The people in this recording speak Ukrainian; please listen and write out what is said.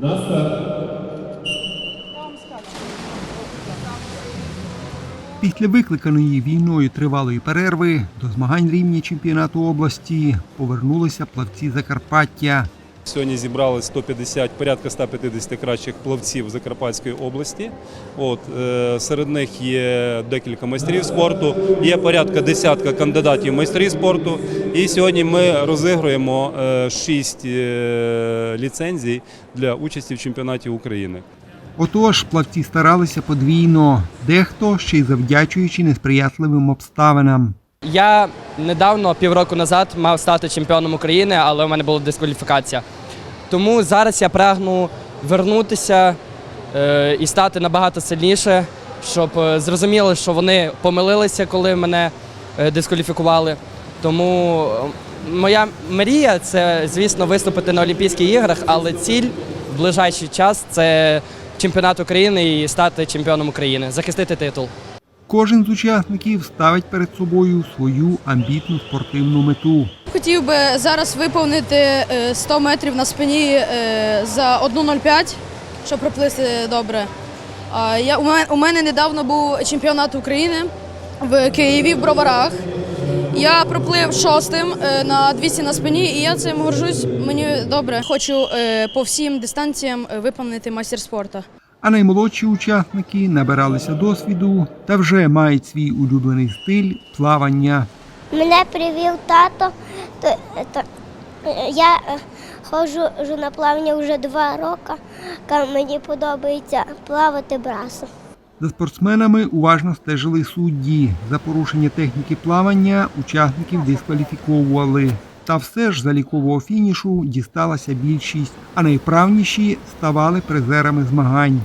На старт. Після викликаної війною тривалої перерви до змагань рівня чемпіонату області повернулися плавці Закарпаття. Сьогодні зібрали 150, порядка 150 кращих плавців Закарпатської області. От, е, серед них є декілька майстрів спорту, є порядка десятка кандидатів майстрів спорту. І сьогодні ми розігруємо е, шість е, ліцензій для участі в чемпіонаті України. Отож, плавці старалися подвійно, дехто ще й завдячуючи несприятливим обставинам. Я недавно, півроку назад, мав стати чемпіоном України, але у мене була дискваліфікація. Тому зараз я прагну вернутися е, і стати набагато сильніше, щоб е, зрозуміли, що вони помилилися, коли мене е, дискваліфікували. Тому е, моя мрія це, звісно, виступити на Олімпійських іграх, але ціль в ближайший час це чемпіонат України і стати чемпіоном України, захистити титул. Кожен з учасників ставить перед собою свою амбітну спортивну мету. Хотів би зараз виповнити е, 100 метрів на спині е, за 1.05, щоб проплисти добре. Я, у, мене, недавно був чемпіонат України в Києві в Броварах. Я проплив шостим е, на 200 на спині, і я цим горжусь. Мені добре. Хочу е, по всім дистанціям е, виповнити майстер спорту. А наймолодші учасники набиралися досвіду та вже мають свій улюблений стиль плавання. Мене привів тато. То, то, я ходжу на плавання вже два роки. Мені подобається плавати брасом. За спортсменами уважно стежили судді. За порушення техніки плавання учасників дискваліфіковували. Та все ж залікового фінішу дісталася більшість, а найправніші ставали призерами змагань.